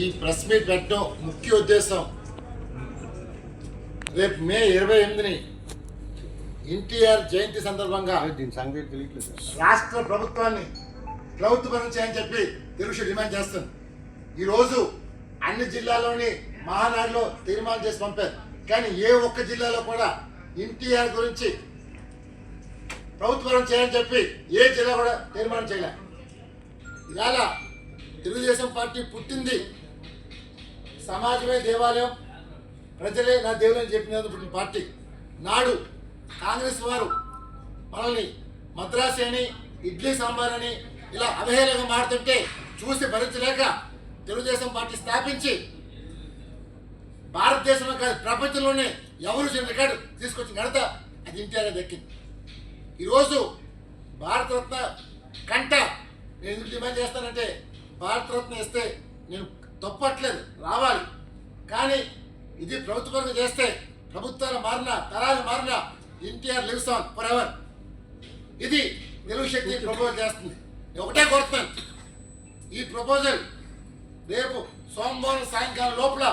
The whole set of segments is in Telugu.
ఈ ప్రెస్ మీట్ పెట్టడం ముఖ్య ఉద్దేశం. రేపు మే ఇరవై ఎనిమిదిని ఎన్టీఆర్ జయంతి సందర్భంగా రాష్ట్ర ప్రభుత్వాన్ని ప్రభుత్వం చేయని చెప్పి తెలుగు డిమాండ్ చేస్తుంది. ఈరోజు అన్ని జిల్లాల్లోని మహానాడులో తీర్మానం చేసి పంపారు. కానీ ఏ ఒక్క జిల్లాలో కూడా ఎన్టీఆర్ గురించి ప్రభుత్వం చేయని చెప్పి ఏ జిల్లా కూడా తీర్మానం చేయలే. ఇవాళ తెలుగుదేశం పార్టీ పుట్టింది సమాజమే దేవాలయం. ప్రజలే నా దేవుడు అని చెప్పినందుకు పుట్టిన పార్టీ. నాడు కాంగ్రెస్ వారు మనల్ని మద్రాసి అని ఇడ్లీ సాంబార్ అని ఇలా అవహేళనగా మారుతుంటే చూసి భరించలేక తెలుగుదేశం పార్టీ స్థాపించి భారతదేశంలో కాదు ప్రపంచంలోనే ఎవరు చిన్న రికార్డు తీసుకొచ్చిన ఘనత అది ఎన్టీఆర్ దక్కింది. ఈరోజు భారతరత్న కంట నేను ఎందుకు డిమాండ్ చేస్తానంటే భారతరత్న ఇస్తే నేను తప్పట్లేదు రావాలి. కానీ ఇది ప్రభుత్వంగా చేస్తే ప్రభుత్వాలు మారిన తరాలు మారిన NTR lives on for ever ఇది తెలుగు శక్తి ప్రపోజ్ చేస్తుంది. ఒకటే కోరుతున్నాను. ఈ ప్రపోజల్ రేపు సోమవారం సాయంకాలం లోపల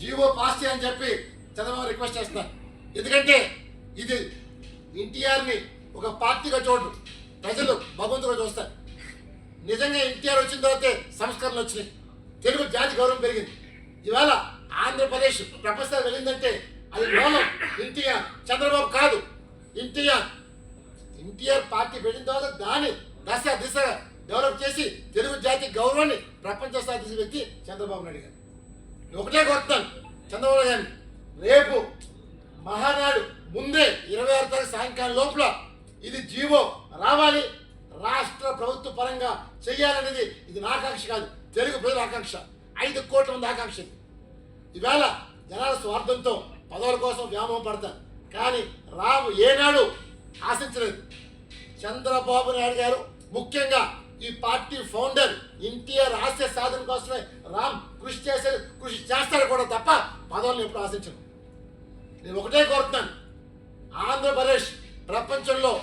జీవో పాస్ చేయని చెప్పి చంద్రబాబు రిక్వెస్ట్ చేస్తున్నాను ఎందుకంటే ఇది ఎన్టీఆర్ని ఒక పార్టీగా చూడరు. ప్రజలు భగవంతుగా చూస్తారు. నిజంగా ఎన్టీఆర్ వచ్చిన తర్వాతే సంస్కరణలు వచ్చినాయి. తెలుగు జాతి గౌరవం పెరిగింది. ఇవాళ ఆంధ్రప్రదేశ్ ప్రపంచం వెళ్ళిందంటే అది మూలం ఎన్టీఆర్. చంద్రబాబు కాదు ఎన్టీఆర్. ఎన్టీఆర్ పార్టీ పెట్టిన తర్వాత దాన్ని దశ దిశ డెవలప్ చేసి తెలుగు జాతి గౌరవాన్ని ప్రపంచ స్థాయి వ్యక్తి చంద్రబాబు నాయుడు గారు. ఒకటే కోరుతాను చంద్రబాబు గారిని. రేపు మహానాడు ముందే ఇరవై ఆరు తారీఖు సాయంకాలం లోపల ఇది జీవో రావాలి. రాష్ట్ర ప్రభుత్వ పరంగా చెయ్యాలనేది ఇది నాకాంక్ష కాదు. తెలుగు ప్రజల ఆకాంక్ష. ఐదు కోట్ల మంది ఆకాంక్ష. ఈవేళ జనాల స్వార్థంతో పదవుల కోసం వ్యామోహం పడతారు. కానీ రాము ఏనాడు ఆశించలేదు. చంద్రబాబు నాయుడు గారు ముఖ్యంగా ఈ పార్టీ ఫౌండర్ ఎన్టీఆర్ ఆశయ సాధన కోసమే రామ్ కృషి చేశారు కృషి చేస్తారు కూడా తప్ప పదవులను ఎప్పుడు ఆశించను నేను ఒకటే కోరుతున్నాను. ఆంధ్రప్రదేశ్ ప్రపంచంలో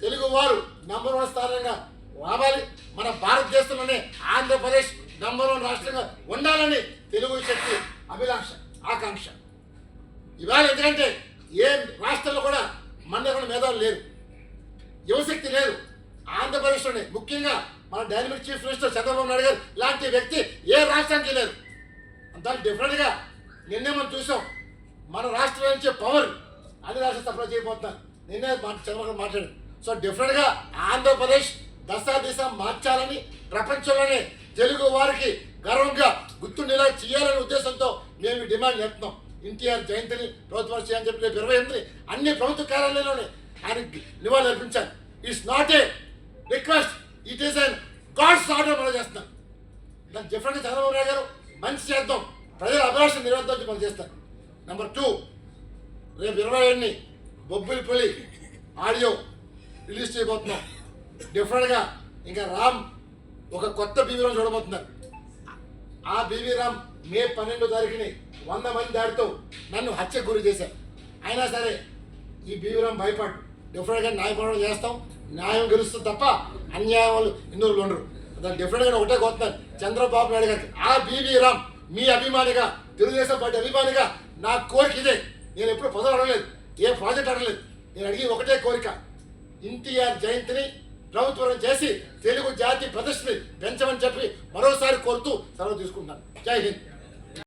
తెలుగు వారు నంబర్ వన్ స్థానంగా రావాలి. మన భారతదేశంలోనే ఆంధ్రప్రదేశ్ నంబర్ వన్ రాష్ట్రంగా ఉండాలని తెలుగు శక్తి అభిలాష ఆకాంక్ష. ఇవాళ ఎందుకంటే ఏ రాష్ట్రంలో కూడా మన మేధావులు లేరు. యువశక్తి లేదు ఆంధ్రప్రదేశ్లోనే ముఖ్యంగా మన dynamic chief minister Chandrababu Naidu గారు లాంటి వ్యక్తి ఏ రాష్ట్రానికి లేరు. అంత డిఫరెంట్గా నిన్నే మనం చూసాం. మన రాష్ట్రం నుంచి పవర్ అన్ని రాష్ట్రాలు సప్లై చేయబోతున్నారు నిన్నే చంద్రబాబు మాట్లాడారు. సో డిఫరెంట్గా ఆంధ్రప్రదేశ్ దశ దిశ మార్చాలని ప్రపంచంలోనే తెలుగు వారికి గర్వంగా గుర్తుండేలా చేయాలనే ఉద్దేశంతో మేము డిమాండ్ చేస్తున్నాం. ఎన్టీఆర్ జయంతిని ప్రభుత్వం అని చెప్పి రేపు ఇరవై ఎనిమిది అన్ని ప్రభుత్వ కార్యాలయంలోనే ఆయనకి నివాళులు అర్పించాలి. It's not a request it is and God's order మనం చేస్తున్నాం. దాన్ని డిఫరెంట్గా చంద్రబాబు నాయుడు గారు మంచి చేద్దాం. ప్రజల అభిలాష నిరోధం మనం చేస్తాం. నెంబర్ టూ రేపు ఇరవై ఏడుని బొబ్బిలిపల్లి ఆడియో రిలీజ్ చేయబోతున్నాం. డిఫరెంట్గా ఇంకా రామ్ ఒక కొత్త బీవీరామ్ చూడబోతున్నారు. ఆ బీవీరామ్ మే పన్నెండో తారీఖుని వంద మంది దాడితో నన్ను హత్యకు గురి చేశారు. అయినా సరే ఈ బీవీరామ్ భయపడు డిఫరెంట్గా న్యాయపోరాటం చేస్తాం. న్యాయం గెలుస్తుంది తప్ప అన్యాయం వాళ్ళు ఇందులో ఉండరు. దాన్ని డిఫరెంట్గా ఒకటే కోరుతున్నాను. చంద్రబాబు నాయుడు గారికి. ఆ బీవీరామ్ మీ అభిమానిగా తెలుగుదేశం పార్టీ అభిమానిగా నా కోరిక ఇదే. నేను ఎప్పుడు పదవి అడగలేదు. ఏ ప్రాజెక్ట్ అడగలేదు. నేను అడిగి ఒకటే కోరిక. ఎన్టీఆర్ జయంతిని ప్రభుత్వం చేసి